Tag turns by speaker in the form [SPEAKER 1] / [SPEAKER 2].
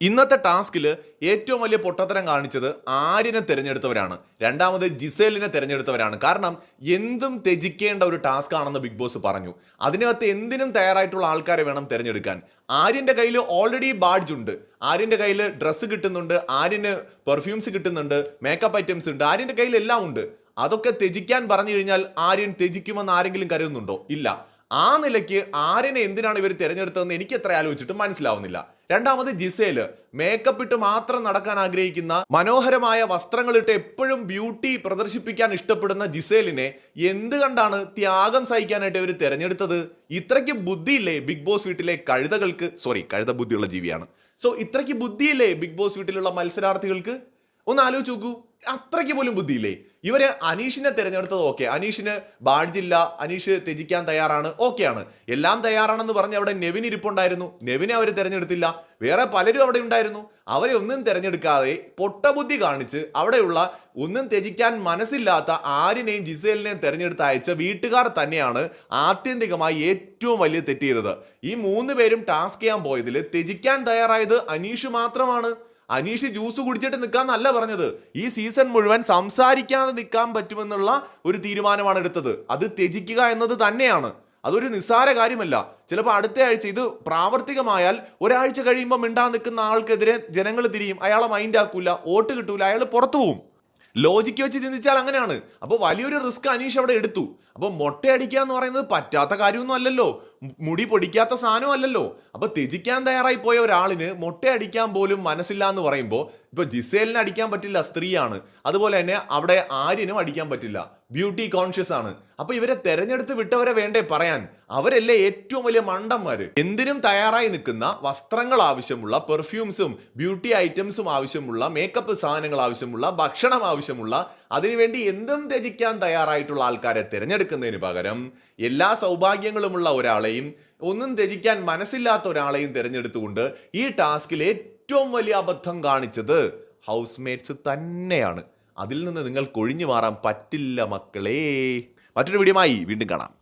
[SPEAKER 1] ഇന്നത്തെ ടാസ്കിൽ ഏറ്റവും വലിയ പൊട്ടത്തരം കാണിച്ചത് ആര്യനെ തിരഞ്ഞെടുത്തവരാണ്. രണ്ടാമത് ജിസേലിനെ തിരഞ്ഞെടുത്തവരാണ്. കാരണം എന്തും ത്യജിക്കേണ്ട ഒരു ടാസ്ക് ആണെന്ന് ബിഗ് ബോസ് പറഞ്ഞു. അതിനകത്ത് എന്തിനും തയ്യാറായിട്ടുള്ള ആൾക്കാരെ വേണം തിരഞ്ഞെടുക്കാൻ. ആര്യന്റെ കയ്യിൽ ഓൾറെഡി ബാഡ്ജ് ഉണ്ട്. ആര്യന്റെ കയ്യിൽ ഡ്രസ്സ് കിട്ടുന്നുണ്ട് ആര്യന് പെർഫ്യൂംസ് കിട്ടുന്നുണ്ട് മേക്കപ്പ് ഐറ്റംസ് ഉണ്ട് ആര്യന്റെ കയ്യിൽ എല്ലാം ഉണ്ട്. അതൊക്കെ ത്യജിക്കാൻ പറഞ്ഞു കഴിഞ്ഞാൽ ആര്യൻ ത്യജിക്കുമെന്ന് ആരെങ്കിലും കരുതുന്നുണ്ടോ? ഇല്ല. ആ നിലയ്ക്ക് ആരിനെ എന്തിനാണ് ഇവർ തിരഞ്ഞെടുത്തതെന്ന് എനിക്ക് എത്ര ആലോചിച്ചിട്ട് മനസ്സിലാവുന്നില്ല. രണ്ടാമത് ജിസേൽ മേക്കപ്പ് ഇട്ട് മാത്രം നടക്കാൻ ആഗ്രഹിക്കുന്ന മനോഹരമായ വസ്ത്രങ്ങളിട്ട് എപ്പോഴും ബ്യൂട്ടി പ്രദർശിപ്പിക്കാൻ ഇഷ്ടപ്പെടുന്ന ജിസേലിനെ എന്ത് കണ്ടാണ് ത്യാഗം സഹിക്കാനായിട്ട് ഇവർ തിരഞ്ഞെടുത്തത്? ഇത്രയ്ക്ക് ബുദ്ധിയില്ലേ ബിഗ് ബോസ് വീട്ടിലെ കഴുതകൾക്ക്? സോറി കഴുത ബുദ്ധിയുള്ള ജീവിയാണ്. സോ ഇത്രയ്ക്ക് ബുദ്ധിയില്ലേ ബിഗ് ബോസ് വീട്ടിലുള്ള മത്സരാർത്ഥികൾക്ക്? ഒന്ന് ആലോചിച്ച് നോക്കൂ. അത്രയ്ക്ക് പോലും ബുദ്ധിയില്ലേ? ഇവർ അനീഷിനെ തിരഞ്ഞെടുത്തത് ഓക്കെ അനീഷിന് ബാഡ്ജില്ല അനീഷ് ത്യജിക്കാൻ തയ്യാറാണ് ഓക്കെയാണ് എല്ലാം തയ്യാറാണെന്ന് പറഞ്ഞ് അവിടെ നെവിൻ ഇരിപ്പുണ്ടായിരുന്നു. നെവിനെ അവർ തിരഞ്ഞെടുത്തില്ല. വേറെ പലരും അവിടെ ഉണ്ടായിരുന്നു. അവരെ ഒന്നും തിരഞ്ഞെടുക്കാതെ പൊട്ടബുദ്ധി കാണിച്ച് അവിടെയുള്ള ഒന്നും ത്യജിക്കാൻ മനസ്സില്ലാത്ത ആരിനെയും ജിസേലിനെയും തിരഞ്ഞെടുത്ത് അയച്ച വീട്ടുകാർ തന്നെയാണ് ആത്യന്തികമായി ഏറ്റവും വലിയ തെറ്റ് ചെയ്തത്. ഈ മൂന്ന് പേരും ടാസ്ക് ചെയ്യാൻ പോയതിൽ ത്യജിക്കാൻ തയ്യാറായത് അനീഷ് മാത്രമാണ്. അനീഷ് ജ്യൂസ് കുടിച്ചിട്ട് നിൽക്കാന്നല്ല പറഞ്ഞത്. ഈ സീസൺ മുഴുവൻ സംസാരിക്കാതെ നിൽക്കാൻ പറ്റുമെന്നുള്ള ഒരു തീരുമാനമാണ് എടുത്തത്. അത് ത്യജിക്കുക എന്നത് തന്നെയാണ്. അതൊരു നിസ്സാര കാര്യമല്ല. ചിലപ്പോൾ അടുത്ത ആഴ്ച ഇത് പ്രാവർത്തികമായാൽ ഒരാഴ്ച കഴിയുമ്പോൾ മിണ്ടാൻ നിൽക്കുന്ന ആൾക്കെതിരെ ജനങ്ങൾ തിരിയും. അയാളെ മൈൻഡ് ആക്കൂല വോട്ട് കിട്ടൂല അയാൾ പുറത്തു പോകും ലോജിക്ക് വെച്ച് ചിന്തിച്ചാൽ അങ്ങനെയാണ്. അപ്പോൾ വലിയൊരു റിസ്ക് അനീഷ് അവിടെ എടുത്തു. അപ്പോൾ മൊട്ടയടിക്കുക എന്ന് പറയുന്നത് പറ്റാത്ത കാര്യമൊന്നും അല്ലല്ലോ. മുടി പൊടിക്കാത്ത സാധനം അല്ലല്ലോ. അപ്പോൾ ത്യജിക്കാൻ തയ്യാറായി പോയ ഒരാളിന് മൊട്ടയടിക്കാൻ പോലും മനസ്സില്ല എന്ന് പറയുമ്പോൾ ഇപ്പോൾ ജിസേലിന് അടിക്കാൻ പറ്റില്ല സ്ത്രീയാണ്. അതുപോലെ തന്നെ അവിടെ ആര്യനും അടിക്കാൻ പറ്റില്ല. ബ്യൂട്ടി കോൺഷ്യസ് ആണ്. അപ്പോൾ ഇവരെ തെരഞ്ഞെടുത്ത് വിട്ടവരെ വേണ്ടേ പറയാൻ? അവരല്ലേ ഏറ്റവും വലിയ മണ്ടന്മാർ എന്തിനും തയ്യാറായി നിൽക്കുന്ന വസ്ത്രങ്ങൾ ആവശ്യമുള്ള പെർഫ്യൂംസും ബ്യൂട്ടി ഐറ്റംസും ആവശ്യമുള്ള മേക്കപ്പ് സാധനങ്ങൾ ആവശ്യമുള്ള ഭക്ഷണം ആവശ്യമുള്ള അതിനുവേണ്ടി എന്തും ത്യജിക്കാൻ തയ്യാറായിട്ടുള്ള ആൾക്കാരെ തിരഞ്ഞെടുക്കുന്നതിന് പകരം എല്ലാ സൗഭാഗ്യങ്ങളുമുള്ള ഒരാളെയും ഒന്നും ത്യജിക്കാൻ മനസ്സില്ലാത്ത ഒരാളെയും തിരഞ്ഞെടുത്തുകൊണ്ട് ഈ ടാസ്കിൽ ഏറ്റവും വലിയ അബദ്ധം കാണിച്ചത് ഹൗസ് മേറ്റ്സ് തന്നെയാണ്. അതിൽ നിന്ന് നിങ്ങൾക്ക് ഒഴിഞ്ഞു മാറാൻ പറ്റില്ല മക്കളേ. മറ്റൊരു വീഡിയോമായി വീണ്ടും കാണാം.